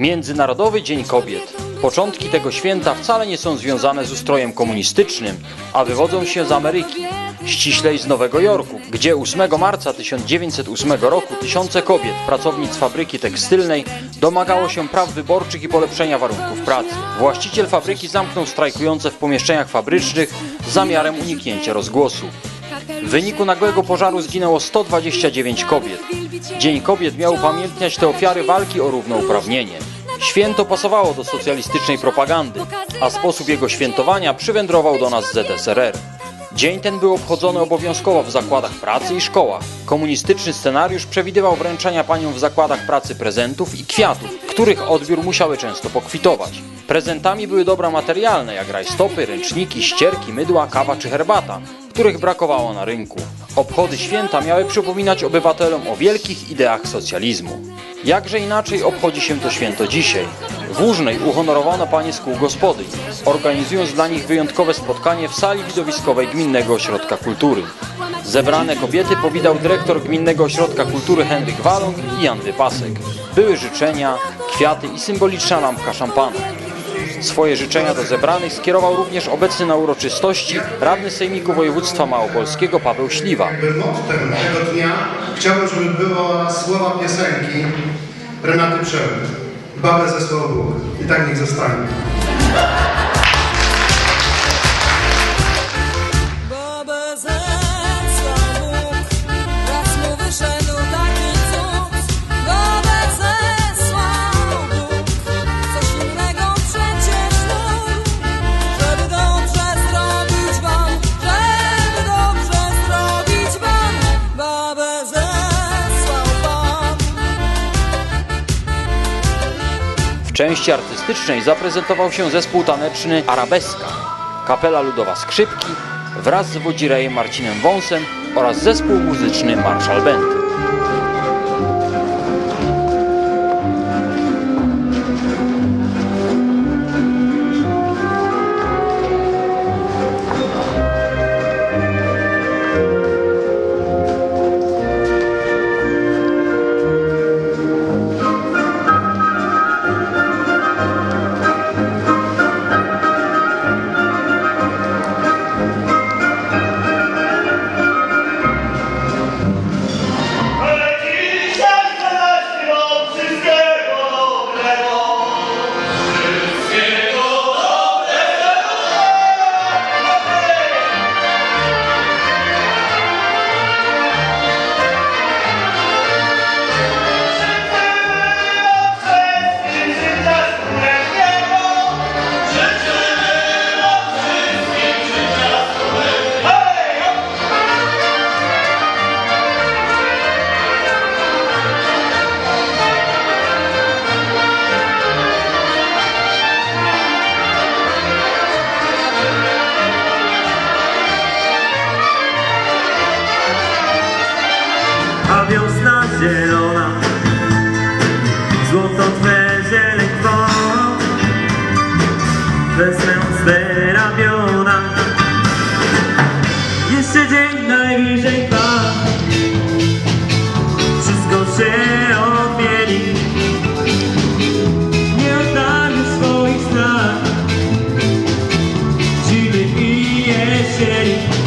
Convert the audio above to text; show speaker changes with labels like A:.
A: Międzynarodowy Dzień Kobiet. Początki tego święta wcale nie są związane z ustrojem komunistycznym, a wywodzą się z Ameryki, ściślej z Nowego Jorku, gdzie 8 marca 1908 roku tysiące kobiet, pracownic fabryki tekstylnej, domagało się praw wyborczych i polepszenia warunków pracy. Właściciel fabryki zamknął strajkujące w pomieszczeniach fabrycznych z zamiarem uniknięcia rozgłosu. W wyniku nagłego pożaru zginęło 129 kobiet. Dzień Kobiet miał upamiętniać te ofiary walki o równouprawnienie. Święto pasowało do socjalistycznej propagandy, a sposób jego świętowania przywędrował do nas z ZSRR. Dzień ten był obchodzony obowiązkowo w zakładach pracy i szkołach. Komunistyczny scenariusz przewidywał wręczania paniom w zakładach pracy prezentów i kwiatów, których odbiór musiały często pokwitować. Prezentami były dobra materialne, jak rajstopy, ręczniki, ścierki, mydła, kawa czy herbata, których brakowało na rynku. Obchody święta miały przypominać obywatelom o wielkich ideach socjalizmu. Jakże inaczej obchodzi się to święto dzisiaj. W Łużnej uhonorowano panie z kół gospodyń, organizując dla nich wyjątkowe spotkanie w sali widowiskowej Gminnego Ośrodka Kultury. Zebrane kobiety powitał dyrektor Gminnego Ośrodka Kultury Henryk Walong i Jan Wypasek. Były życzenia, kwiaty i symboliczna lampka szampana. Swoje życzenia do zebranych skierował również obecny na uroczystości radny Sejmiku Województwa Małopolskiego Paweł Śliwa.
B: Mottem tego dnia chciałbym, żeby było słowa piosenki Renaty Przełęcz. Babę ze słowa I tak niech zostanie.
C: Części artystycznej zaprezentował się zespół taneczny Arabeska, kapela ludowa Skrzypki wraz z wodzirejem Marcinem Wąsem oraz zespół muzyczny Marshall Band.
A: wiosna zielona. Złoto twe zieleń twą Wezmę Jeszcze dzień najbliżej dwa Wszystko się odmieni. Nie oddalisz swoich snach Zimy i jesieni.